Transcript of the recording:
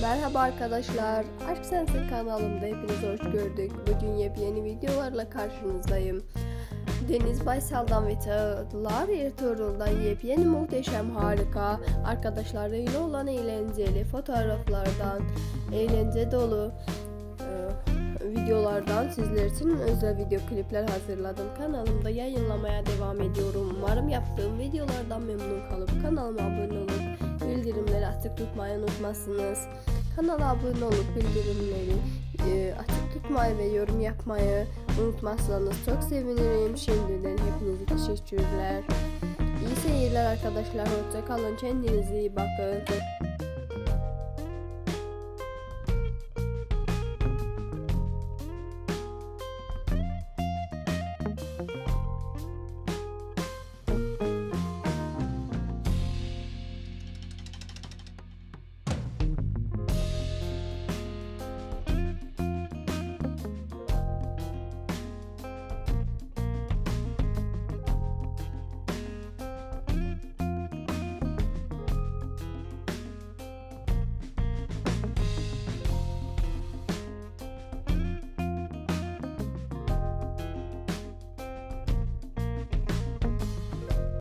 Merhaba arkadaşlar. Aşk Sensin kanalımda hepiniz hoş gördük. Bugün yepyeni videolarla karşınızdayım. Deniz Baysal'dan ve Çağlar Ertuğrul'dan yepyeni muhteşem harika arkadaşlarıyla olan eğlenceli fotoğraflardan eğlence dolu e, videolardan sizler için özel video klipler hazırladım. Kanalımda yayınlamaya devam ediyorum. Umarım yaptığım videolardan memnun kalıp kanalıma abone olup bildirimleri açık tutmayı unutmazsınız. Kanala abone olup bildirimleri e, açık tutmayı ve yorum yapmayı unutmazsanız çok sevinirim. Şimdiden hepinize teşekkürler. İyi seyirler arkadaşlar. Hoşça kalın. Kendinize iyi bakın.